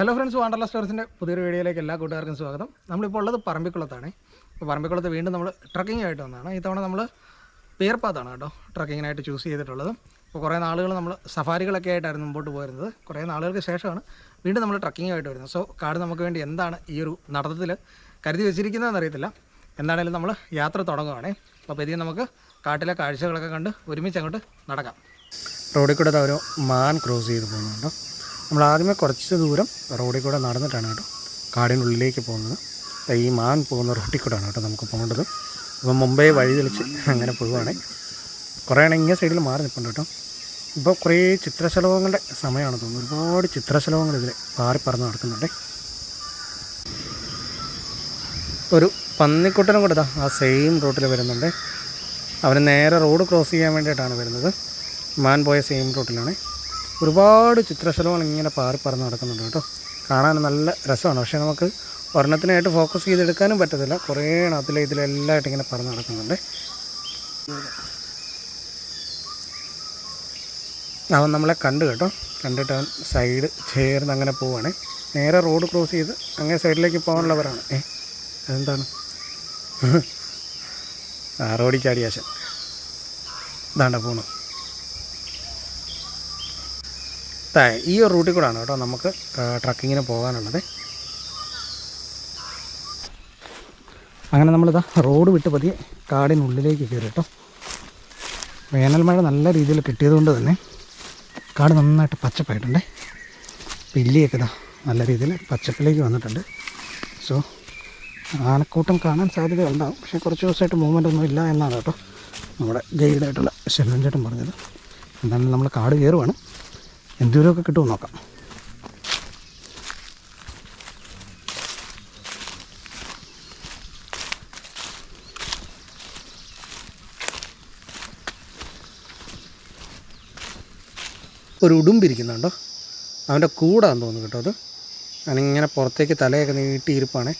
Hello friends വാണ്ടർല സ്റ്റോർസിന്റെ പുതിയൊരു വീഡിയോയിലേക്ക് എല്ലാ കൂട്ടുകാർക്കും സ്വാഗതം. നമ്മളിപ്പോൾ ഉള്ളത് പറമ്പിക്കുളത്താണ്. അപ്പോൾ പറമ്പിക്കുളത്ത് വീണ്ടും നമ്മൾ ട്രക്കിംഗ് ആയിട്ട് വന്നതാണ്. ഇത്തവണ നമ്മൾ പേർപ്പാത്താണ് കേട്ടോ ട്രക്കിങ്ങിനായിട്ട് ചൂസ് ചെയ്തിട്ടുള്ളത്. അപ്പോൾ കുറേ നാളുകൾ നമ്മൾ സഫാരികളൊക്കെ ആയിട്ടായിരുന്നു മുമ്പോട്ട് പോയിരുന്നത്. കുറേ നാളുകൾക്ക് ശേഷമാണ് വീണ്ടും നമ്മൾ ട്രക്കിംഗ് ആയിട്ട് വരുന്നത്. സോ കാട് നമുക്ക് വേണ്ടി എന്താണ് ഈ ഒരു നടത്തത്തിൽ കരുതി വെച്ചിരിക്കുന്നതെന്ന് അറിയത്തില്ല. എന്താണേലും നമ്മൾ യാത്ര തുടങ്ങുകയാണേ അപ്പോൾ പതിയെ നമുക്ക് കാട്ടിലെ കാഴ്ചകളൊക്കെ കണ്ട് ഒരുമിച്ച് അങ്ങോട്ട് നടക്കാം. റോഡിൽ കൂടെ അവർ മാൻ ക്രോസ് ചെയ്ത് പോകുന്നുണ്ടോ നമ്മൾ ആദ്യമേ കുറച്ച് ദൂരം റോഡിൽ കൂടെ നടന്നിട്ടാണ് കേട്ടോ കാടിനുള്ളിലേക്ക് പോകുന്നത്. ഈ മാൻ പോകുന്ന റോഡിൽ കൂടെയാണ് കേട്ടോ നമുക്ക് പോകേണ്ടത്. അപ്പോൾ മുംബൈ വഴി തെളിച്ച് അങ്ങനെ പോവുകയാണെ. കുറേ ആണെങ്കിൽ ഇങ്ങനെ സൈഡിൽ മാറി നിൽപ്പുണ്ട് കേട്ടോ. ഇപ്പോൾ കുറേ ചിത്രശലഭങ്ങളുടെ സമയമാണ് തോന്നുന്നു ഒരുപാട് ചിത്രശലഭങ്ങൾ ഇതിൽ പാറി പറന്ന് നടക്കുന്നുണ്ട്. ഒരു പന്നിക്കുട്ടനും കൂടെ ആ സെയിം റൂട്ടിൽ വരുന്നുണ്ട്. അവന് നേരെ റോഡ് ക്രോസ് ചെയ്യാൻ വേണ്ടിയിട്ടാണ് വരുന്നത്. മാൻ പോയ സെയിം റൂട്ടിലാണ്. ഒരുപാട് ചിത്രശലമാണ് ഇങ്ങനെ പാറി പറന്ന് നടക്കുന്നുണ്ട് കേട്ടോ. കാണാൻ നല്ല രസമാണ്. പക്ഷേ നമുക്ക് ഒരെണ്ണത്തിനായിട്ട് ഫോക്കസ് ചെയ്തെടുക്കാനും പറ്റത്തില്ല. കുറേ എണ്ണത്തിൽ ഇതിലെല്ലാമായിട്ട് ഇങ്ങനെ പറന്ന് നടക്കുന്നുണ്ട്. അവൻ നമ്മളെ കണ്ടു കേട്ടോ. കണ്ടിട്ട് അവൻ സൈഡ് ചേർന്ന് അങ്ങനെ പോവുകയാണ് നേരെ റോഡ് ക്രോസ് ചെയ്ത് അങ്ങനെ സൈഡിലേക്ക് പോകാനുള്ളവരാണ്. ഏ അതെന്താണ്? ആ റോഡിൽ ചാടിയാശൻ ഇതാണ്ട പോണു താ ഈ ഒരു റൂട്ടിൽ കൂടാണ് കേട്ടോ നമുക്ക് ട്രക്കിങ്ങിന് പോകാനുള്ളത്. അങ്ങനെ നമ്മളിതാ റോഡ് വിട്ട് പതിയെ കാടിനുള്ളിലേക്ക് കയറി കേട്ടോ. വേനൽ മഴ നല്ല രീതിയിൽ കിട്ടിയതുകൊണ്ട് തന്നെ കാട് നന്നായിട്ട് പച്ചപ്പായിട്ടുണ്ട്. പില്ലിയൊക്കെ ഇതാ നല്ല രീതിയിൽ പച്ചപ്പിലേക്ക് വന്നിട്ടുണ്ട്. സോ ആനക്കൂട്ടം കാണാൻ സാധ്യത ഉണ്ടാവും. പക്ഷേ കുറച്ച് ദിവസമായിട്ട് മൂവ്മെന്റ് ഒന്നും ഇല്ല എന്നാണ് കേട്ടോ നമ്മുടെ ഗൈഡായിട്ടുള്ള ശെൽവൻ ചേട്ടൻ പറഞ്ഞത്. എന്തായാലും നമ്മൾ കാട് കയറുവാണ്. എന്തോരമൊക്കെ കിട്ടുമോ നോക്കാം. ഒരു ഉടുമ്പിരിക്കുന്നുണ്ടോ അവന്റെ കൂടാന്ന് തോന്നുന്നു കേട്ടോ അത്. അങ്ങനെ പുറത്തേക്ക് തലയൊക്കെ നീട്ടിയിരിപ്പാണേ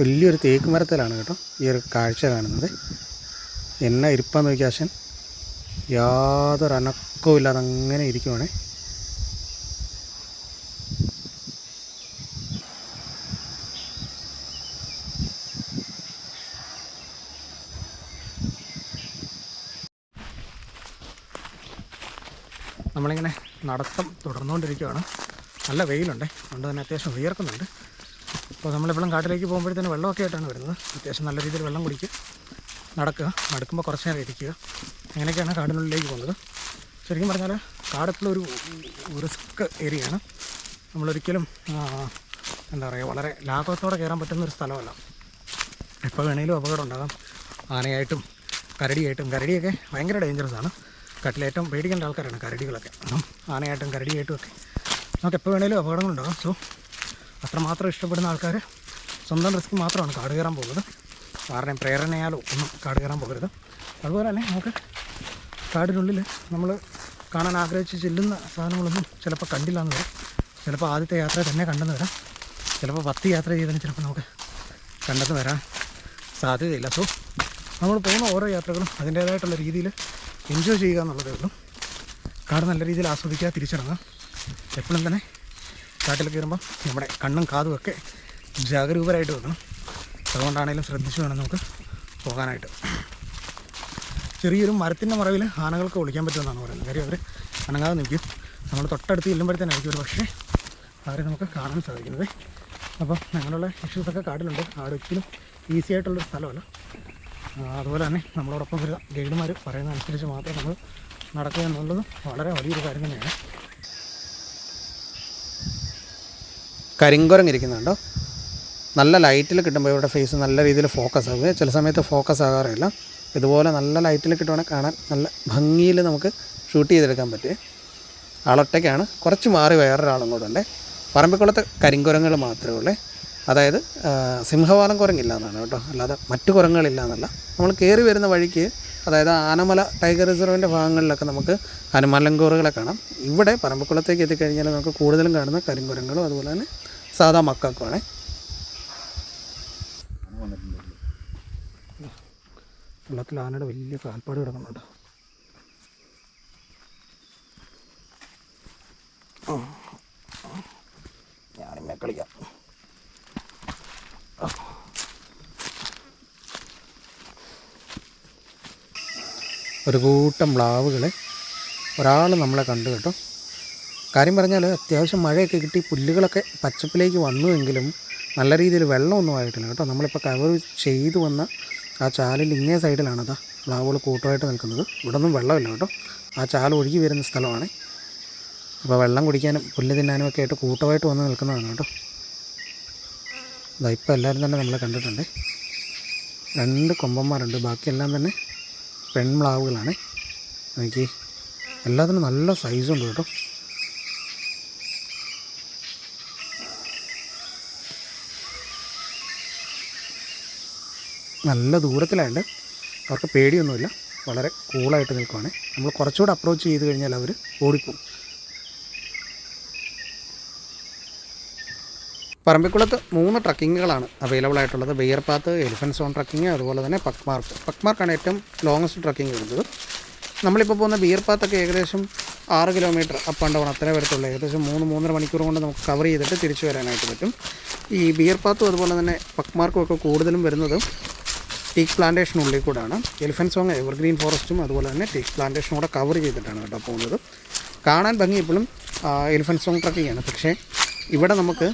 വലിയൊരു തേക്ക് മരത്തിലാണ് കേട്ടോ ഈ ഒരു കാഴ്ച കാണുന്നത്. എന്നാ ഇരിപ്പാന്ന് നോക്കിയാശൻ യാതൊരു അനക്കവും ഇല്ലാതെ അങ്ങനെ ഇരിക്കുവാണേ. നമ്മളിങ്ങനെ നടത്തം തുടർന്നുകൊണ്ടിരിക്കുകയാണ് നല്ല വെയിലുണ്ട്. അതുകൊണ്ട് തന്നെ അത്യാവശ്യം വിയർക്കുന്നുണ്ട്. അപ്പോൾ നമ്മളിപ്പോഴും കാട്ടിലേക്ക് പോകുമ്പോഴത്തേന് വെള്ളമൊക്കെ ആയിട്ടാണ് വരുന്നത്. അത്യാവശ്യം നല്ല രീതിയിൽ വെള്ളം കുടിക്കുക നടക്കുക നടക്കുമ്പോൾ കുറച്ച് നേരം ഇരിക്കുക. അങ്ങനെയൊക്കെയാണ് കാടിനുള്ളിലേക്ക് പോകുന്നത്. ശരിക്കും പറഞ്ഞാൽ കാടത്തിലൊരു റിസ്ക് ഏരിയയാണ്. നമ്മളൊരിക്കലും എന്താ പറയുക വളരെ ലാഘവത്തോടെ കയറാൻ പറ്റുന്നൊരു സ്ഥലമല്ല. എപ്പോൾ വേണേലും അപകടം ഉണ്ടാകാം ആനയായിട്ടും കരടിയായിട്ടും കരടിയൊക്കെ ഭയങ്കര ഡേഞ്ചറസ് ആണ്. കട്ടിലേറ്റവും പേടിക്കേണ്ട ആൾക്കാരാണ് കരടികളൊക്കെ. ആനയായിട്ടും കരടിയായിട്ടും ഒക്കെ. നമുക്ക് എപ്പോൾ വേണേലും അപകടങ്ങളുണ്ടാകാം. സോ അത്രമാത്രം ഇഷ്ടപ്പെടുന്ന ആൾക്കാർ സ്വന്തം റിസ്ക് മാത്രമാണ് കാട് കയറാൻ പോകുന്നത്. കാരണം പ്രേരണയാലോ ഒന്നും കാട് കയറാൻ പോകരുത്. അതുപോലെ തന്നെ നമുക്ക് കാടിനുള്ളിൽ നമ്മൾ കാണാൻ ആഗ്രഹിച്ച് ചെല്ലുന്ന സാധനങ്ങളൊന്നും ചിലപ്പോൾ കണ്ടില്ല എന്ന് വരാം. ചിലപ്പോൾ ആദ്യത്തെ യാത്ര തന്നെ കണ്ടെന്ന് വരാം. ചിലപ്പോൾ പത്ത് യാത്ര ചെയ്തതിന് ചിലപ്പോൾ നമുക്ക് കണ്ടെന്ന് വരാൻ സാധ്യതയില്ല. സോ നമ്മൾ പോകുന്ന ഓരോ യാത്രകളും അതിന്റേതായിട്ടുള്ള രീതിയിൽ എൻജോയ് ചെയ്യുക എന്നുള്ളതേ ഉള്ളൂ. കാട് നല്ല രീതിയിൽ ആസ്വദിക്കുക തിരിച്ചിറങ്ങുക എപ്പോഴും തന്നെ കാട്ടിൽ കയറുമ്പോൾ നമ്മുടെ കണ്ണും കാതും ഒക്കെ ജാഗരൂകരായിട്ട് വെക്കണം. അതുകൊണ്ടാണെങ്കിലും ശ്രദ്ധിച്ചു വേണം നമുക്ക് പോകാനായിട്ട്. ചെറിയൊരു മരത്തിന്റെ മറവിൽ ആനകൾക്ക് ഒളിക്കാൻ പറ്റുമെന്നാണ് പറയുന്നത്. കാര്യം അവർ അനങ്ങാതെ നിൽക്കും. നമ്മൾ തൊട്ടടുത്ത് ചെല്ലുമ്പോഴത്തേനായിരിക്കും ഒരു പക്ഷേ അവരെ നമുക്ക് കാണാൻ സാധിക്കുന്നത്. അപ്പം അങ്ങനെയുള്ള ഇഷ്യൂസൊക്കെ കാട്ടിലുണ്ട്. കാട് ഒരിക്കലും ഈസി ആയിട്ടുള്ളൊരു സ്ഥലമല്ല. അതുപോലെ തന്നെ നമ്മളോടൊപ്പം വരുന്ന ഗൈഡുമാർ പറയുന്ന അനുസരിച്ച് മാത്രം നമ്മൾ നടക്കുക എന്നുള്ളത് വളരെ വലിയൊരു കാര്യം തന്നെയാണ്. കരിങ്കുരങ്ങിരിക്കുന്നുണ്ടോ? നല്ല ലൈറ്റിൽ കിട്ടുമ്പോൾ ഇവിടെ ഫേസ് നല്ല രീതിയിൽ ഫോക്കസ് ആവുക. ചില സമയത്ത് ഫോക്കസ് ആകാറില്ല. ഇതുപോലെ നല്ല ലൈറ്റിൽ കിട്ടുവാണെങ്കിൽ കാണാൻ നല്ല ഭംഗിയിൽ നമുക്ക് ഷൂട്ട് ചെയ്തെടുക്കാൻ പറ്റും. ആളൊറ്റയ്ക്കാണ്. കുറച്ച് മാറി വേറൊരാളും കൂടെ ഉണ്ട്. പറമ്പിക്കുളത്തെ കരിങ്കുരങ്ങൾ മാത്രമേ ഉള്ളേ. അതായത് സിംഹവാലം കുരങ്ങില്ല എന്നാണ് കേട്ടോ. അല്ലാതെ മറ്റു കുരങ്ങുകളില്ല എന്നല്ല. നമ്മൾ കയറി വരുന്ന വഴിക്ക് അതായത് ആനമല ടൈഗർ റിസർവിന്റെ ഭാഗങ്ങളിലൊക്കെ നമുക്ക് അനുമലങ്കൂറുകളെ കാണാം. ഇവിടെ പറമ്പിക്കുളത്തേക്ക് എത്തിക്കഴിഞ്ഞാൽ നമുക്ക് കൂടുതലും കാണുന്ന കരിങ്കുരങ്ങളും അതുപോലെ തന്നെ സാധാ മക്കൾക്കുമാണ് വെള്ളത്തിൽ ആനയുടെ വലിയ കാൽപ്പാട് കിടക്കുന്നുണ്ട്. ആ അമ്മേ കളിക്കാം. ഒരു കൂട്ടം മ്ലാവുകളെ ഒരാൾ നമ്മളെ കണ്ടു കേട്ടോ. കാര്യം പറഞ്ഞാൽ അത്യാവശ്യം മഴയൊക്കെ കിട്ടി പുല്ലുകളൊക്കെ പച്ചപ്പിലേക്ക് വന്നുവെങ്കിലും നല്ല രീതിയിൽ വെള്ളമൊന്നും ആയിട്ടില്ല കേട്ടോ. നമ്മളിപ്പോൾ കവർ ചെയ്തു വന്ന ആ ചാലിൽ ഇങ്ങേ സൈഡിലാണ് അതാ പ്ലാവുകൾ കൂട്ടമായിട്ട് നിൽക്കുന്നത്. ഇവിടെ ഒന്നും വെള്ളമില്ല കേട്ടോ. ആ ചാൽ ഒഴുകി വരുന്ന സ്ഥലമാണ്. അപ്പോൾ വെള്ളം കുടിക്കാനും പുല്ല് തിന്നാനും ഒക്കെ ആയിട്ട് കൂട്ടമായിട്ട് വന്ന് നിൽക്കുന്നതാണ് കേട്ടോ. ഇതാ ഇപ്പോൾ എല്ലാവരും തന്നെ നമ്മളെ കണ്ടിട്ടുണ്ട്. രണ്ട് കൊമ്പന്മാരുണ്ട്. ബാക്കിയെല്ലാം തന്നെ പെൺമ്ലാവുകളാണ് എനിക്ക് എല്ലാത്തിനും നല്ല സൈസുണ്ട് കേട്ടോ. നല്ല ദൂരത്തിലായിട്ട് അവർക്ക് പേടിയൊന്നുമില്ല. വളരെ കൂളായിട്ട് നിൽക്കുവാണ്. നമ്മൾ കുറച്ചുകൂടെ അപ്രോച്ച് ചെയ്ത് കഴിഞ്ഞാൽ അവർ ഓടിപ്പോകും പറമ്പിക്കുളത്ത് മൂന്ന് ട്രക്കിങ്ങുകളാണ് അവൈലബിൾ ആയിട്ടുള്ളത്. ബെയർപാത്ത് എലിഫന്റ് സോൺ ട്രക്കിങ് അതുപോലെ തന്നെ പക്മാർക്ക്. പക്മാർക്കാണ് ഏറ്റവും ലോങ്ങസ്റ്റ് ട്രക്കിംഗ് വരുന്നത്. നമ്മളിപ്പോൾ പോകുന്ന ബിയർ പാത്തൊക്കെ ഏകദേശം ആറ് കിലോമീറ്റർ അപ്പ് ആൻഡ് ഡൗൺ അത്രേ വരത്തുള്ളൂ. ഏകദേശം മൂന്ന് മൂന്നര മണിക്കൂർ കൊണ്ട് നമുക്ക് കവർ ചെയ്തിട്ട് തിരിച്ചു വരാനായിട്ട് പറ്റും. ഈ ബിയർ പാത്തും അതുപോലെ തന്നെ പക്മാർക്കും ഒക്കെ കൂടുതലും വരുന്നത് ടീക്ക് പ്ലാന്റേഷനുള്ളിൽ കൂടെയാണ് എലിഫന്റ് സോങ് എവർഗ്രീൻ ഫോറസ്റ്റും അതുപോലെ തന്നെ ടീക്ക് പ്ലാന്റേഷനും കൂടെ കവർ ചെയ്തിട്ടാണ് കേട്ടോ പോകുന്നത്. കാണാൻ ഭംഗി ഇപ്പോഴും എലിഫന്റ് സോങ് ട്രക്കിങ്ങാണ്. ആണ് പക്ഷേ ഇവിടെ നമുക്ക്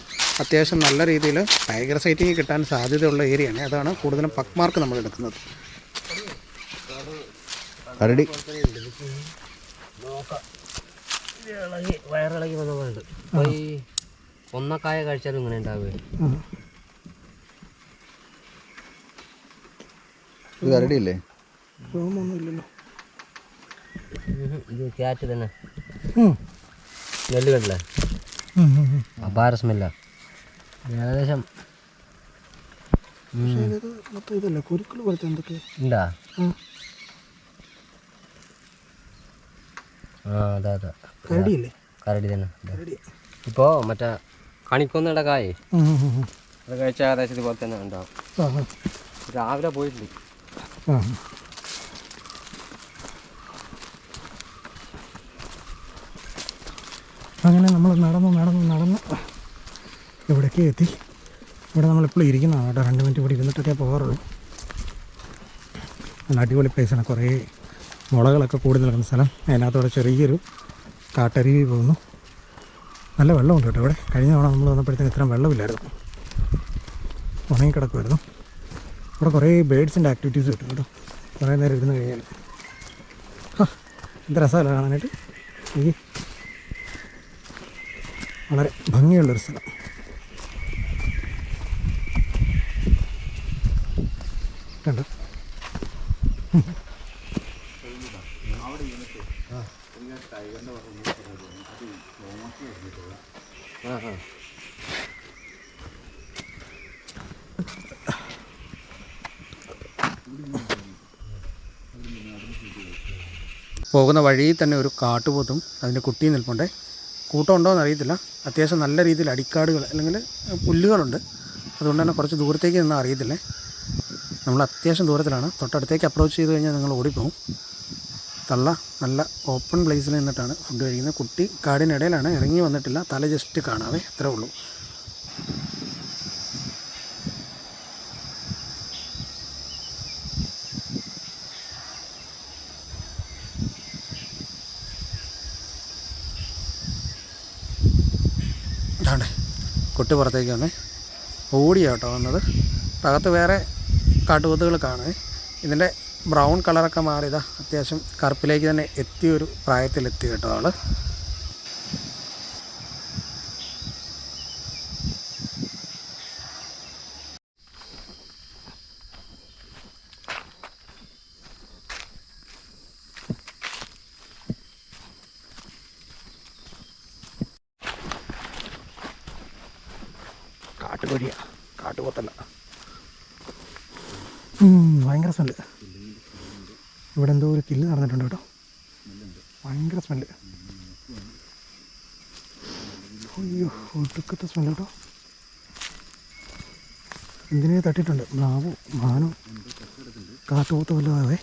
അത്യാവശ്യം നല്ല രീതിയിൽ ടൈഗർ സൈറ്റിങ് കിട്ടാൻ സാധ്യതയുള്ള ഏരിയയാണ്. അതാണ് കൂടുതലും പക്മാർക്ക് നമ്മൾ എടുക്കുന്നത്. കരടി വയറിളകി വന്നതുകൊണ്ട് ഒന്നക്കായ കഴിച്ചാലും ഇങ്ങനെ ഉണ്ടാവുക ഇത് കരടിയല്ലേ? രോമൊന്നുമില്ലല്ലോ ഇത് ക്യാറ്റ് തന്നെ. സ്മെല്ല് കണ്ടില്ലേ? അപാര സ്മെല്ല. ഏകദേശം ഇത് മൊത്തം ഇതല്ലേ? കുരുക്കൾ പോലത്തെ എന്തൊക്കെയാ ഉണ്ടാ ആ. അതാ അതാ. കരടിയല്ലേ? കരടി തന്നെ. കരടി. ഇപ്പോൾ മറ്റേ കണിക്കൊന്നയുടെ കായ് അത് കഴിച്ച ഏകദേശം ഇതുപോലെ തന്നെ ഉണ്ടാവും. രാവിലെ പോയിട്ടുണ്ട് അങ്ങനെ നമ്മൾ നടന്ന് നടന്ന് നടന്ന്. ഇവിടേക്ക് എത്തി. ഇവിടെ നമ്മളിപ്പോൾ ഇരിക്കുന്നതാണ് കേട്ടോ. രണ്ട് മിനിറ്റ് കൂടി ഇരുന്നിട്ടൊക്കെ പോകാറുള്ളൂ. നല്ല അടിപൊളി പ്ലേസാണ് കുറേ മുളകളൊക്കെ കൂടി നിൽക്കുന്ന സ്ഥലം. അതിനകത്തോടെ ചെറിയൊരു കാട്ടരുവി പോകുന്നു. നല്ല വെള്ളമുണ്ട് കേട്ടോ ഇവിടെ. കഴിഞ്ഞ തവണ നമ്മൾ വന്നപ്പോഴത്തേക്ക് ഇത്രയും വെള്ളമില്ലായിരുന്നു. ഉണങ്ങിക്കിടക്കുമായിരുന്നു ഇവിടെ കുറേ ബേഡ്സിന്റെ ആക്ടിവിറ്റീസ് കിട്ടും കേട്ടോ. കുറേ നേരം ഇരുന്ന് കഴിഞ്ഞാൽ എന്ത് രസമല്ല കാണാനായിട്ട്? ഈ വളരെ ഭംഗിയുള്ളൊരു സ്ഥലം. പോകുന്ന വഴിയിൽ തന്നെ ഒരു കാട്ടുപോത്തും അതിന്റെ കുട്ടിയും നിൽപ്പുണ്ട്. കൂട്ടം ഉണ്ടോ എന്ന് അറിയത്തില്ല അത്യാവശ്യം നല്ല രീതിയിൽ അടിക്കാടുകൾ അല്ലെങ്കിൽ പുല്ലുകളുണ്ട്. അതുകൊണ്ട് തന്നെ കുറച്ച് ദൂരത്തേക്ക് നിന്നാൽ അറിയത്തില്ലേ. നമ്മൾ അത്യാവശ്യം ദൂരത്തിലാണ്. തൊട്ടടുത്തേക്ക് അപ്രോച്ച് ചെയ്ത് കഴിഞ്ഞാൽ നിങ്ങൾ ഓടിപ്പോവും. തള്ള നല്ല ഓപ്പൺ പ്ലേസിൽ നിന്നിട്ടാണ് ഫുഡ് കഴിക്കുന്നത്. കുട്ടി കാടിനിടയിലാണ്. ഇറങ്ങി വന്നിട്ടില്ല. തല ജസ്റ്റ് കാണാവേ. അത്രേ ഉള്ളൂ. കുട്ടി പുറത്തേക്ക് വന്ന് ഓടിയാട്ടോ വന്നത്. അകത്ത് വേറെ കാട്ടുപോത്തുകൾ കാണുന്നത്. ഇതിന്റെ ബ്രൗൺ കളറൊക്കെ മാറിയതാ. അത്യാവശ്യം കറുപ്പിലേക്ക് തന്നെ എത്തിയൊരു പ്രായത്തിലെത്തി കേട്ടോ ആൾ കാട്ടുകോഴിയാ കാട്ടുപോത്തല്ല ഭയങ്കര സ്മെല്ല് ഇവിടെ എന്തോ ഒരു കില്ല് നടന്നിട്ടുണ്ട് കേട്ടോ ഭയങ്കര സ്മെല്ല് അയ്യോ ഒടുക്കത്തെ സ്മെല്ല് കേട്ടോ. എന്തിനെ തട്ടിയിട്ടുണ്ട് മ്ലാവും മാനും? കാട്ടുപോത്ത് വല്ലതാവേ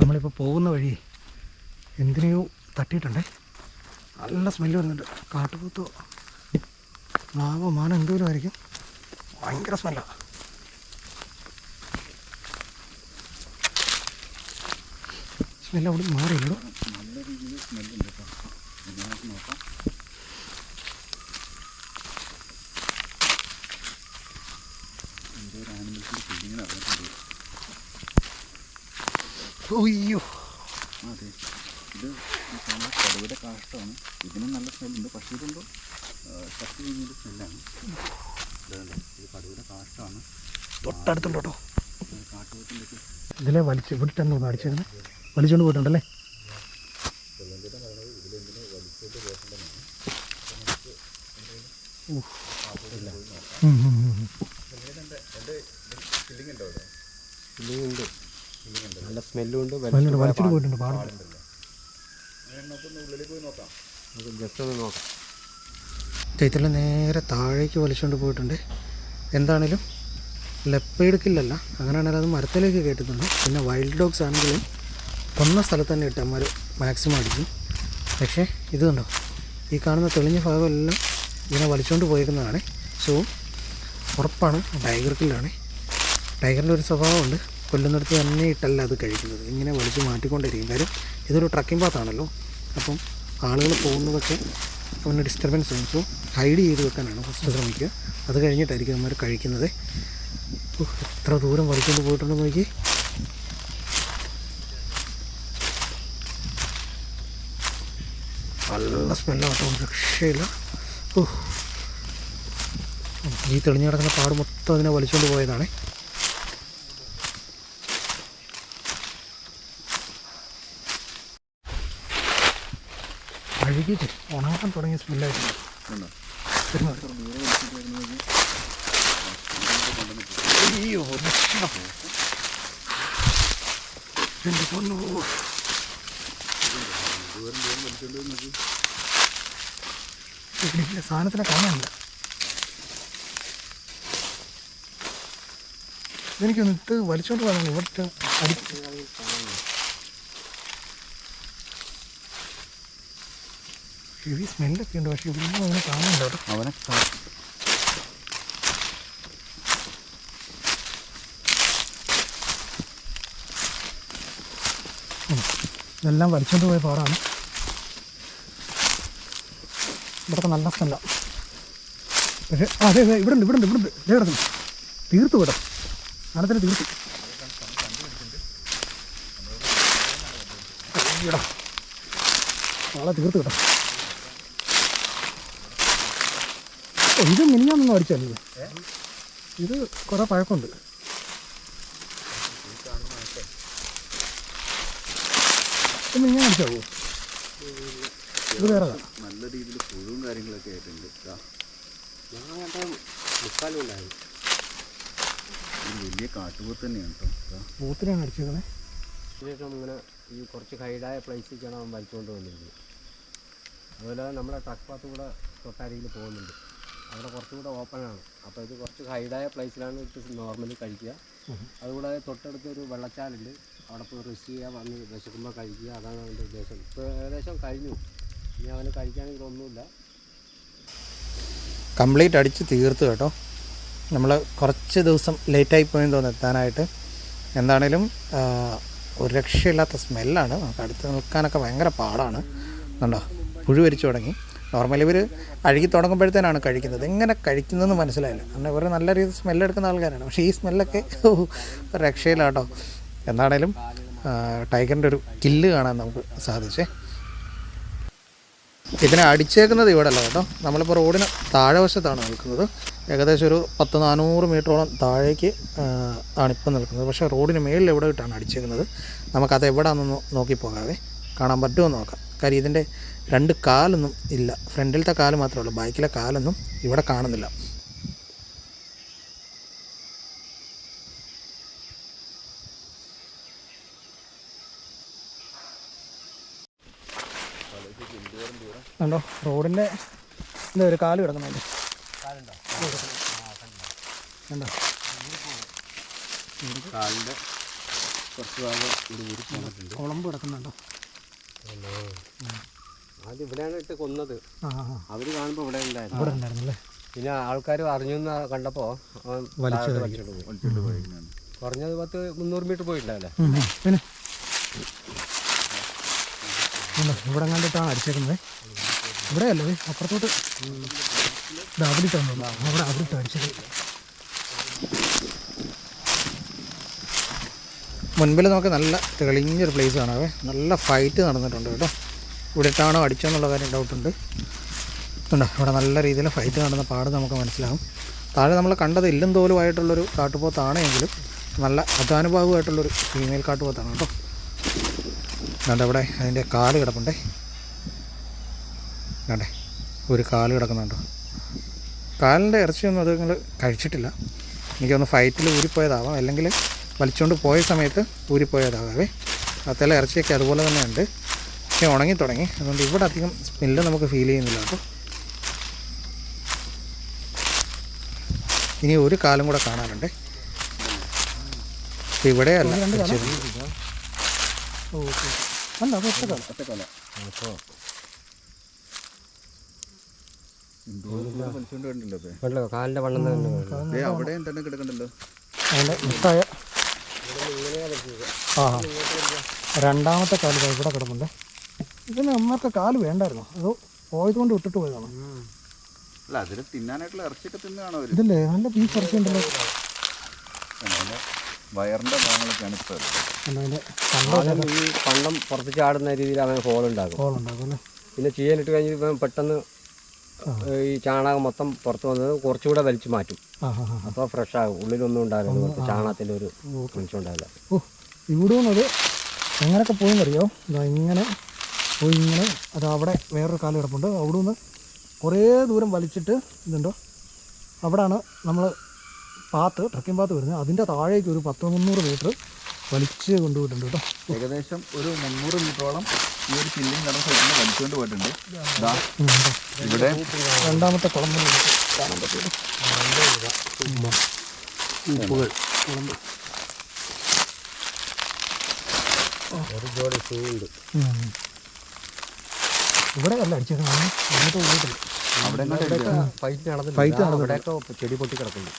നമ്മളിപ്പോൾ പോകുന്ന വഴി എന്തിനെയോ തട്ടിയിട്ടുണ്ടേ. നല്ല സ്മെല്ല് വരുന്നുണ്ട്. കാട്ടുപോത്തോ മാവോ മാനോ എന്തെങ്കിലും ആയിരിക്കും. ഭയങ്കര സ്മെല്ലാണ് സ്മെല്ല് അവിടെ മാറിയില്ലടോ ഒയ്യോ അതെ ഇത് നമ്മുടെ കടുവയുടെ കാഷ്ടമാണ് ഇതിനും നല്ല സ്മെല്ലുണ്ട് പക്ഷേ ഇതെന്തോ ശക്തി കഴിഞ്ഞൊരു സ്മെല്ലാണ് ഇതുണ്ട് ഇത് കടുവയുടെ കാഷ്ടമാണ് തൊട്ടടുത്തുണ്ടോ കേട്ടോ കാട്ടുപോത്തിന്റെ ഇതിലെ വലിച്ച് വിട്ടിട്ടെന്ന് തോന്നുന്നു അടിച്ചേക്കുന്നത് വലിച്ചുകൊണ്ട് പോയിട്ടുണ്ടല്ലേ? നല്ല വലിച്ചിട്ട് പോയിട്ടുണ്ട് ജസ്റ്റ് ഒന്ന് നോക്കാം ചൈത്തല നേരെ താഴേക്ക് വലിച്ചുകൊണ്ട് പോയിട്ടുണ്ട്. എന്താണേലും ലെപ്പേഡ് എടുക്കില്ലല്ല അങ്ങനെയാണെങ്കിൽ അത് മരത്തിലേക്ക് കയറ്റുന്നുണ്ട്. പിന്നെ വൈൽഡ് ഡോഗ്സ് ആണെങ്കിലും കൊന്ന സ്ഥലത്ത് തന്നെ ഇട്ടന്മാർ മാക്സിമം അടിക്കും. പക്ഷേ ഇത് കണ്ടോ? ഈ കാണുന്ന തെളിഞ്ഞ ഭാഗമെല്ലാം ഇങ്ങനെ വലിച്ചുകൊണ്ട് പോയേക്കുന്നതാണ്. സോ ഉറപ്പാണ് ടൈഗർ ടൈഗറിന്റെ ഒരു സ്വഭാവമുണ്ട്. കൊല്ലുന്നിടത്ത് തന്നെ ഇട്ടല്ല അത് കഴിക്കുന്നത്. ഇങ്ങനെ വലിച്ചു മാറ്റിക്കൊണ്ടിരിക്കും. കാര്യം ഇതൊരു ട്രക്കിംഗ് പാത്താണല്ലോ അപ്പം ആളുകൾ പോകുന്നതൊക്കെ അവന് ഡിസ്റ്റർബൻസ് ആണ് സോ ഹൈഡ് ചെയ്ത് വെക്കാനാണ് ഫസ്റ്റ് ശ്രമിക്കുക. അത് കഴിഞ്ഞിട്ടായിരിക്കും അവർ കഴിക്കുന്നത്. എത്ര ദൂരം വലിച്ചുകൊണ്ട് പോയിട്ടുണ്ടെന്ന് നോക്കി നല്ല ഒരു രക്ഷയില്ല ഓ ഈ തെളിഞ്ഞു കിടക്കുന്ന പാട് മൊത്തം അതിനെ വലിച്ചുകൊണ്ട് പോയതാണ്. അഴുകിയിട്ട് ഉണങ്ങാൻ തുടങ്ങിയ സ്മെല്ലായിട്ടുണ്ട് ഉണ്ടോ? വരുന്നത് ദൂരെ വലിച്ചിട്ട് വലിച്ചോണ്ട് അയ്യോ ഇവിടെ സാധനത്തിനെ കാണാനില്ല. ഇതെനിക്കൊന്ന് ഇട്ട് വലിച്ചോണ്ട് പോകാൻ ഇവിടുത്തെ അടി ഹെവി സ്മെല്ലൊക്കെ ഉണ്ട് പക്ഷേ ഇവിടെ അങ്ങനെ കാണാനില്ല കേട്ടോ. അവനെ ഇതെല്ലാം വലിച്ചോണ്ട് പോയ പാടാണ്. ഇവിടൊക്കെ നല്ല സ്ഥല. പക്ഷേ ആ അതെ അതെ ഇവിടെ ഉണ്ട് ഇവിടെ ഉണ്ട് ഇവിടെ ഉണ്ട് ഇതേ കിടക്കുന്നു. തീർത്തു കേട്ടോ. നാളെ തീർത്തു. അയ്യടാ നാളെ തീർത്തു കേട്ടോ. ഇത് മിനിഞ്ഞാന്നൊന്നും അടിച്ചല്ലേ ഇത് കുറേ പഴക്കമുണ്ട്. ഇത് മിനിഞ്ഞാൻ അടിച്ചാവോ ഇത് വേറെ പുഴുവും കാര്യങ്ങളൊക്കെ ആയിട്ടുണ്ട്. വലിയ കാട്ടുപോത്ത് തന്നെയാണ് കേട്ടോ. പൂത്തിനാണ് അടിച്ചേക്കുന്നത് ശേഷം ഇങ്ങനെ ഈ കുറച്ച് ഹൈഡായ പ്ലേസിലേക്കാണ് അവൻ വലിച്ചുകൊണ്ട് വന്നിരുന്നത്. അതുപോലെ നമ്മുടെ ട്രക്ക് പാത്ത് കൂടെ തൊട്ടരികിൽ പോകുന്നുണ്ട്. അവിടെ കുറച്ചുകൂടെ ഓപ്പണാണ് അപ്പോൾ ഇത് കുറച്ച് ഹൈഡായ പ്ലേസിലാണ് ഇത് നോർമലി കഴിക്കുക. അതുകൂടാതെ തൊട്ടടുത്ത് ഒരു വെള്ളച്ചാലുണ്ട്. അവിടെ പോയി റെസ്റ്റ് ചെയ്യുക വന്ന് വിശക്കുമ്പോൾ കഴിക്കുക. അതാണ് അവന്റെ ഉദ്ദേശം. ഇപ്പോൾ ഏകദേശം കഴിഞ്ഞു. ഇനി അവന് കഴിക്കാണെങ്കിൽ ഒന്നുമില്ല. കംപ്ലീറ്റ് അടിച്ച് തീർത്തു കേട്ടോ. നമ്മൾ കുറച്ച് ദിവസം ലേറ്റായി പോയെന്ന് തോന്നുന്നു എത്താനായിട്ട്. എന്താണേലും ഒരു രക്ഷയില്ലാത്ത സ്മെല്ലാണ്. നമുക്ക് അടുത്ത് നിൽക്കാനൊക്കെ ഭയങ്കര പാടാണ്. കണ്ടോ? പുഴു വരിച്ചു തുടങ്ങി. നോർമലി ഇവർ അഴുകി തുടങ്ങുമ്പോഴത്തേനാണ് കഴിക്കുന്നത്. എങ്ങനെ കഴിക്കുന്നതെന്ന് മനസ്സിലായില്ല. കാരണം ഇവർ നല്ല രീതിയിൽ സ്മെല്ലെടുക്കുന്ന ആൾക്കാരാണ്. പക്ഷേ ഈ സ്മെല്ലൊക്കെ ഒരു രക്ഷയില്ലാട്ടോ എന്താണേലും ടൈഗറിന്റെ ഒരു കില്ല് കാണാൻ നമുക്ക് സാധിച്ചേ. ഇതിനെ അടിച്ചേക്കുന്നത് ഇവിടെ അല്ല കേട്ടോ. നമ്മളിപ്പോൾ റോഡിന് താഴെ വശത്താണ് നിൽക്കുന്നത്. ഏകദേശം ഒരു പത്ത് നാനൂറ് മീറ്ററോളം താഴേക്ക് ആണ് ഇപ്പം നിൽക്കുന്നത്. പക്ഷേ റോഡിന് മേളിൽ എവിടെ ഇട്ടാണ് അടിച്ചേക്കുന്നത്? നമുക്കത് എവിടെയാണെന്ന് നോക്കി പോകാവേ. കാണാൻ പറ്റുമോ നോക്കാം. കാര്യം ഇതിന്റെ രണ്ട് കാലൊന്നും ഇല്ല. ഫ്രണ്ടിലത്തെ കാൽ മാത്രമേ ഉള്ളൂ. ബൈക്കിലെ കാലൊന്നും ഇവിടെ കാണുന്നില്ല. കണ്ടോ? റോഡിന്റെ എന്താ ഒരു കാൽ കിടക്കുന്നുണ്ട് കണ്ടോ? കാലിന്റെ കുറച്ച് ഭാഗം കുളമ്പ് കിടക്കുന്നുണ്ടോ? ആദ്യം ഇവിടെയാണ് ഇട്ട് കൊന്നത്. അവർ. അവർ കാണുമ്പോൾ ഇവിടെ ഉണ്ടായിരുന്നു പിന്നെ ആൾക്കാർ അറിഞ്ഞു കണ്ടപ്പോ കണ്ടപ്പോൾ കുറഞ്ഞത് പത്ത് മുന്നൂറ് മീറ്റർ ഉം. പിന്നെ? ഇവിടെ കണ്ടിട്ടാണ് അടിച്ചേക്കുന്നത്. ഇവിടെ അല്ലേ അപ്പുറത്തോട്ട് അവിടെ അവിടെ അവിടിട്ട് അടിച്ചത് മുൻപിൽ നമുക്ക് നല്ല തെളിഞ്ഞൊരു പ്ലേസ് കാണാവേ. നല്ല ഫൈറ്റ് നടന്നിട്ടുണ്ട് കേട്ടോ. ഇവിടെ ഇട്ടാണോ അടിച്ചെന്നുള്ള കാര്യം ഡൗട്ടുണ്ട് ഉണ്ടോ. ഇവിടെ നല്ല രീതിയിൽ ഫൈറ്റ് നടന്ന പാട് നമുക്ക് മനസ്സിലാകും താഴെ നമ്മൾ കണ്ടത് എല്ലും തോലുമായിട്ടുള്ളൊരു കാട്ടുപോത്താണ് എങ്കിലും നല്ല അതാനുഭാവമായിട്ടുള്ളൊരു ഫീമെയിൽ കാട്ടുപോത്താണ് കേട്ടോ. എന്നിട്ട് ഇവിടെ? അതിന്റെ കാൽ കിടപ്പുണ്ടേ. കണ്ടേ ഒരു കാൽ കിടക്കുന്നുണ്ടോ. കാലിന്റെ ഇറച്ചിയൊന്നും അത് നിങ്ങൾ കഴിച്ചിട്ടില്ല. എനിക്കൊന്ന് ഫൈറ്റിൽ ഊരിപ്പോയതാവാം. അല്ലെങ്കിൽ വലിച്ചുകൊണ്ട് പോയ സമയത്ത് ഊരിപ്പോയതാകാവേ. അത്തല ഇറച്ചിയൊക്കെ അതുപോലെ തന്നെ ഉണ്ട്. പക്ഷേ ഉണങ്ങി തുടങ്ങി. അതുകൊണ്ട് ഇവിടെ അധികം സ്മെല്ല് നമുക്ക് ഫീൽ ചെയ്യുന്നില്ല കേട്ടോ. ഇനി ഒരു കാലം കൂടെ കാണാനുണ്ട്. ഇവിടെ അല്ല ഓക്കെ അല്ല അത് ഒറ്റ കാലം. ഒറ്റ എന്തോ വലിച്ചുകൊണ്ട് കണ്ടല്ലോ ഇപ്പൊ വെള്ളോ കാലിന്റെ വണ്ണം തന്നെ തന്നെ കിടക്കണ്ടല്ലോ. അതിന്റെ ആ രണ്ടാമത്തെ കാൽ ഇവിടെ കിടപ്പുണ്ട്. ഇതിന് അമ്മയ്ക്ക് കാൽ വേണ്ടായിരുന്നു. അതോ പോയത് കൊണ്ട് വിട്ടിട്ട് പോയതാണ്. ഇതില്ലേ? നല്ല പീസ് ഇറച്ചി ഉണ്ടല്ലോ. വയറിന്റെ ഭാഗങ്ങളൊക്കെയാണ് പണ്ടം പുറത്ത് ചാടുന്ന രീതിയിൽ അവൻ ഹോൾ ഉണ്ടാക്കും കോളുണ്ടാകും അല്ലേ? പിന്നെ ചെയ്യാനിട്ട് കഴിഞ്ഞ് പെട്ടെന്ന് ഈ ചാണകം മൊത്തം പുറത്ത് വന്നത് കുറച്ചുകൂടെ വലിച്ചു മാറ്റും. അപ്പോൾ ഫ്രഷ് ആകും. ഉള്ളിലൊന്നും ഉണ്ടാവില്ല. ചാണകത്തിന്റെ ഒരു മനുഷ്യ ഉണ്ടാവില്ല ഇവിടെ നിന്നത് എങ്ങനെയൊക്കെ പോയെന്നറിയോ? ഇതാ ഇങ്ങനെ പോയി ഇങ്ങനെ അത് അവിടെ വേറൊരു കാൽ കിടപ്പുണ്ട്. അവിടെ നിന്ന് കുറേ ദൂരം വലിച്ചിട്ട് ഇതുണ്ടോ? അവിടാണ് നമ്മൾ പാത്ത് ട്രക്കിംഗ് പാത്ത് വരുന്നത്. അതിന്റെ താഴേക്ക് ഒരു പത്ത് മുന്നൂറ് മീറ്റർ വലിച്ച് കൊണ്ടുപോയിട്ടുണ്ട് കേട്ടോ. ഏകദേശം ഒരു മുന്നൂറ് മീറ്ററോളം ഈ ഒരു ചില്ലിങ് വലിച്ചുകൊണ്ട് പോയിട്ടുണ്ട്. ദാ ഇവിടെ രണ്ടാമത്തെ കുളം കാണാൻ പറ്റും ഒരു ജോഡി ഇവിടെ അല്ല അടിച്ചത് അങ്ങോട്ട് പോയിട്ടില്ല ചെടി പൊട്ടി കിടക്കുന്നു.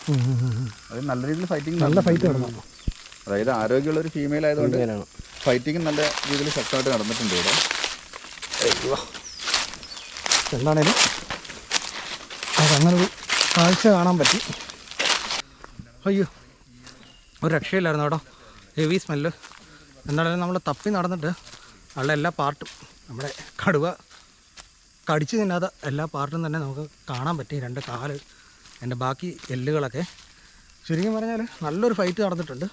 അത് നല്ല രീതിയിൽ ഫൈറ്റിംഗ് നല്ല ഫൈറ്റ് നടന്നു. അതായത് ആരോഗ്യമുള്ള ഒരു ഫീമെയിൽ ആയതുകൊണ്ട് ഫൈറ്റിംഗ് നല്ല രീതിയിൽ ശക്തമായിട്ട് നടന്നിട്ടുണ്ട് ഇവിടെ. എന്താണേലും ഒരു കാഴ്ച കാണാൻ പറ്റി. അയ്യോ ഒരു രക്ഷയില്ലായിരുന്നു കേട്ടോ. ഹെവി സ്മെല്ല് എന്താണേലും നമ്മൾ തപ്പി നടന്നിട്ട് ഉള്ള എല്ലാ പാർട്ടും നമ്മുടെ കടുവ കടിച്ചു തിന്നാത്ത എല്ലാ പാർട്ടും തന്നെ നമുക്ക് കാണാൻ പറ്റി. രണ്ട് കാൽ എന്റെ ബാക്കി എല്ലുകളൊക്കെ. ശരിക്കും പറഞ്ഞാൽ നല്ലൊരു ഫൈറ്റ് നടന്നിട്ടുണ്ട്.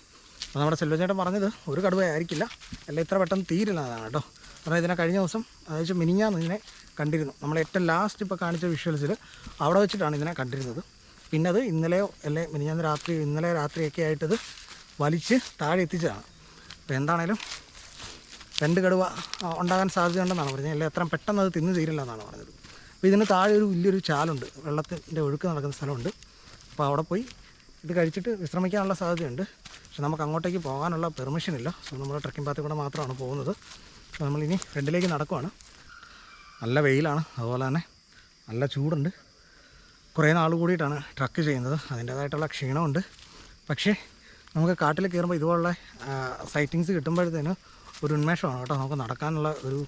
അപ്പോൾ നമ്മുടെ സെൽവചേട്ടൻ പറഞ്ഞത് ഒരു കടുവയായിരിക്കില്ല അല്ല ഇത്ര പെട്ടെന്ന് തീരില്ല എന്നാണ് കേട്ടോ. കാരണം ഇതിനെ കഴിഞ്ഞ ദിവസം അതായത് മിനിഞ്ഞാന്ന് ഇതിനെ കണ്ടിരുന്നു. നമ്മൾ ഏറ്റവും ലാസ്റ്റ് ഇപ്പോൾ കാണിച്ച വിഷ്വൽസിൽ അവിടെ വെച്ചിട്ടാണ് ഇതിനെ കണ്ടിരുന്നത്. പിന്നെ അത് ഇന്നലെയോ അല്ലെ മിനിഞ്ഞാന്ന് രാത്രി ഇന്നലെ രാത്രിയൊക്കെ ആയിട്ടത് വലിച്ച് താഴെ എത്തിച്ചതാണ്. അപ്പോൾ എന്താണേലും രണ്ട് കടുവ ഉണ്ടാകാൻ സാധ്യതയുണ്ടെന്നാണ് പറഞ്ഞത്. അല്ലെ എത്ര പെട്ടെന്ന് അത് തിന്നു തീരില്ല എന്നാണ് പറഞ്ഞത്. അപ്പോൾ ഇതിന് താഴെ ഒരു വലിയൊരു ചാലുണ്ട്. വെള്ളത്തിന്റെ ഒഴുക്ക് നടക്കുന്ന സ്ഥലമുണ്ട്. അപ്പോൾ അവിടെ പോയി ഇത് കഴിച്ചിട്ട് വിശ്രമിക്കാനുള്ള സാധ്യതയുണ്ട്. പക്ഷെ നമുക്ക് അങ്ങോട്ടേക്ക് പോകാനുള്ള പെർമിഷൻ ഇല്ല. സോ നമ്മൾ ട്രക്കിംഗ് പാത്തിൽ കൂടെ മാത്രമാണ് പോകുന്നത്. പക്ഷെ നമ്മളിനി ഫ്രണ്ടിലേക്ക് നടക്കുവാണ്. നല്ല വെയിലാണ്. അതുപോലെ തന്നെ നല്ല ചൂടുണ്ട്. കുറേ നാൾ കൂടിയിട്ടാണ് ട്രക്ക് ചെയ്യുന്നത്. അതിന്റേതായിട്ടുള്ള ക്ഷീണമുണ്ട്. പക്ഷേ നമുക്ക് കാട്ടിൽ കയറുമ്പോൾ ഇതുപോലുള്ള സൈറ്റിങ്സ് കിട്ടുമ്പോഴത്തേന് ഒരു ഉന്മേഷമാണ് കേട്ടോ. നമുക്ക് നടക്കാനുള്ള ഒരു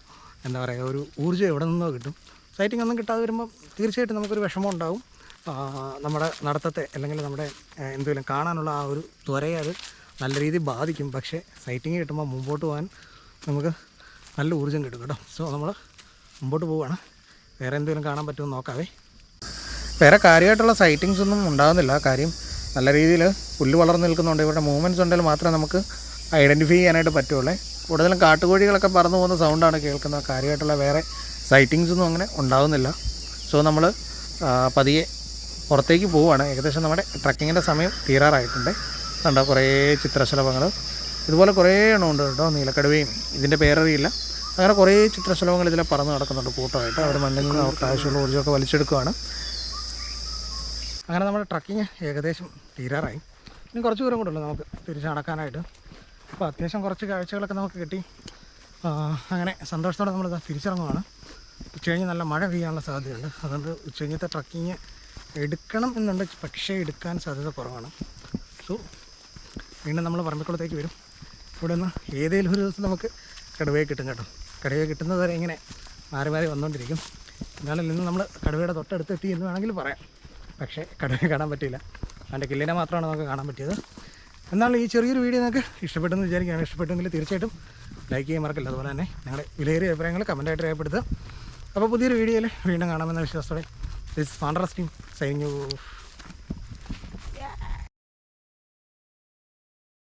എന്താ പറയുക ഒരു ഊർജം എവിടെ നിന്നോ കിട്ടും. സൈറ്റിംഗ് ഒന്നും കിട്ടാതെ വരുമ്പോൾ തീർച്ചയായിട്ടും നമുക്കൊരു വിഷമം ഉണ്ടാവും. നമ്മുടെ നടത്തത്തെ അല്ലെങ്കിൽ നമ്മുടെ എന്തെങ്കിലും കാണാനുള്ള ആ ഒരു ത്വരയെ അത് നല്ല രീതിയിൽ ബാധിക്കും. പക്ഷേ സൈറ്റിങ് കിട്ടുമ്പോൾ മുമ്പോട്ട് പോകാൻ നമുക്ക് നല്ല ഊർജം കിട്ടും കേട്ടോ. സോ നമ്മൾ മുമ്പോട്ട് പോവുകയാണ്. വേറെ എന്തെങ്കിലും കാണാൻ പറ്റുമോ നോക്കാവേ. വേറെ കാര്യമായിട്ടുള്ള സൈറ്റിങ്സ് ഒന്നും ഉണ്ടാകുന്നില്ല. കാര്യം നല്ല രീതിയിൽ പുല്ല് വളർന്നു നിൽക്കുന്നുണ്ട്. ഇവിടെ മൂവ്മെന്റ്സ് ഉണ്ടെങ്കിൽ മാത്രമേ നമുക്ക് ഐഡന്റിഫൈ ചെയ്യാനായിട്ട് പറ്റുള്ളൂ. കൂടുതലും കാട്ടുകോഴികളൊക്കെ പറന്നു പോകുന്ന സൗണ്ടാണ് കേൾക്കുന്നത് കാര്യമായിട്ടുള്ള വേറെ സൈറ്റിങ്സ് ഒന്നും അങ്ങനെ ഉണ്ടാകുന്നില്ല. സോ നമ്മൾ പതിയെ പുറത്തേക്ക് പോവുകയാണ്. ഏകദേശം നമ്മുടെ ട്രക്കിങ്ങിന്റെ സമയം തീരാറായിട്ടുണ്ട്. കണ്ടോ കുറേ ചിത്രശലഭങ്ങൾ ഇതുപോലെ കുറേ എണ്ണം ഉണ്ട് കേട്ടോ നീലക്കടുവയും. ഇതിന്റെ പേരറിയില്ല. അങ്ങനെ കുറേ ചിത്രശലഭങ്ങൾ ഇതിലെ പറന്ന് നടക്കുന്നുണ്ട് കൂട്ടമായിട്ട്. അവർ മണ്ണിൽ നിന്ന് അവർക്ക് ആവശ്യമുള്ള ഊർജമൊക്കെ വലിച്ചെടുക്കുകയാണ് അങ്ങനെ നമ്മുടെ ട്രക്കിങ് ഏകദേശം തീരാറായി. ഇനി കുറച്ച് ദൂരം കൂടെ ഉള്ളൂ നമുക്ക് തിരിച്ച് നടക്കാനായിട്ട്. അപ്പോൾ അത്യാവശ്യം കുറച്ച് കാഴ്ചകളൊക്കെ നമുക്ക് കിട്ടി. അങ്ങനെ സന്തോഷത്തോടെ നമ്മൾ തിരിച്ചിറങ്ങുവാണ്. ഉച്ച കഴിഞ്ഞ് നല്ല മഴ പെയ്യാനുള്ള സാധ്യതയുണ്ട്. അതുകൊണ്ട് ഉച്ച കഴിഞ്ഞത്തെ ട്രക്കിങ് എടുക്കണം എന്നുണ്ട് പക്ഷേ എടുക്കാൻ സാധ്യത കുറവാണ്. സോ വീണ്ടും നമ്മൾ പറമ്പിക്കുളത്തേക്ക് വരും. ഇവിടെ നിന്ന് ഏതെങ്കിലും ഒരു ദിവസം നമുക്ക് കടുവയെ കിട്ടും കേട്ടോ. കടുവയെ കിട്ടുന്നത് വരെ ഇങ്ങനെ മാറി മാറി വന്നുകൊണ്ടിരിക്കും എന്നാലും ഇന്ന് നമ്മൾ കടുവയുടെ തൊട്ടടുത്ത് എത്തി എന്ന് വേണമെങ്കിൽ പറയാം. പക്ഷേ കടുവയെ കാണാൻ പറ്റിയില്ല. അതിന്റെ കില്ലിനെ മാത്രമാണ് നമുക്ക് കാണാൻ പറ്റിയത്. എന്നാലും ഈ ചെറിയൊരു വീഡിയോ നിങ്ങൾക്ക് ഇഷ്ടപ്പെട്ടെന്ന് വിചാരിക്കുകയാണ്. ഇഷ്ടപ്പെട്ടെങ്കിൽ തീർച്ചയായിട്ടും ലൈക്ക് ചെയ്യാൻ മറക്കില്ല അതുപോലെ തന്നെ നിങ്ങളുടെ വിലയേറിയ അഭിപ്രായങ്ങൾ കമന്റായിട്ട് രേഖപ്പെടുത്തുക. അപ്പോൾ പുതിയൊരു വീഡിയോയിൽ വീണ്ടും കാണാമെന്ന വിശ്വാസത്തോടെ. This team signing